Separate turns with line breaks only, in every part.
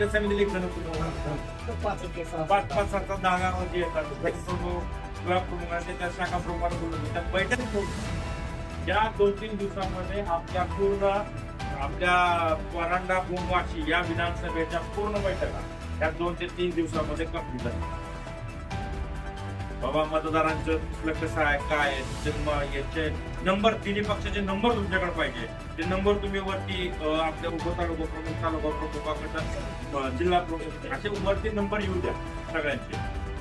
एक जण पाच पाच पाच सात सात दहा गावामध्ये येतात त्या शाखा प्रमुखांना बोलवतो त्या बैठक. या दोन तीन दिवसामध्ये आपल्या पूर्ण आपल्या परांडा बोंबाशी या विधानसभेच्या पूर्ण बैठका या दोन ते तीन दिवसामध्ये कंप्लीट झाल्या. बाबा मतदारांचं कुठलं कसं आहे काय जन्म याचे नंबर तिन्ही पक्षाचे नंबर तुमच्याकडे पाहिजे. ते नंबर तुम्ही वरती आपल्या उपतालुका प्रमुख तालुका प्रमुखाकडे अं, जिल्हा प्रमुख असे वरती नंबर येऊ द्या सगळ्यांचे.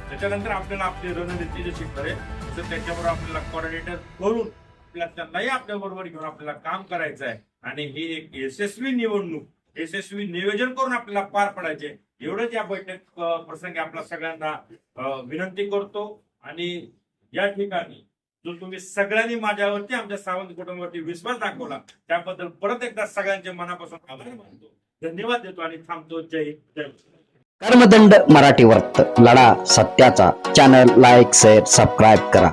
त्याच्यानंतर आपल्याला आपली रणनीती जशी करेल तर त्याच्यावर आपल्याला कॉर्डिनेटर करून आपल्याला त्यांनाही आपल्या बरोबर घेऊन आपल्याला काम करायचं आहे. आणि ही एक यशस्वी निवडणूक यशस्वी नियोजन करून आपल्याला पार पडायचे. एवढंच या बैठक प्रसंगी आपल्या सगळ्यांना विनंती करतो. आणि या ठिकाणी जो तुम्ही सगळ्यांनी माझ्यावरती आमच्या सावंत कुटुंबावरती विश्वास दाखवला त्याबद्दल परत एकदा सगळ्यांचे मनापासून आभार मानतो. धन्यवाद देतो आणि थांबतो. जय जय
कर्मदंड मराठी वर्त लढा सत्याचा. चॅनल लाईक शेअर सबस्क्राईब करा.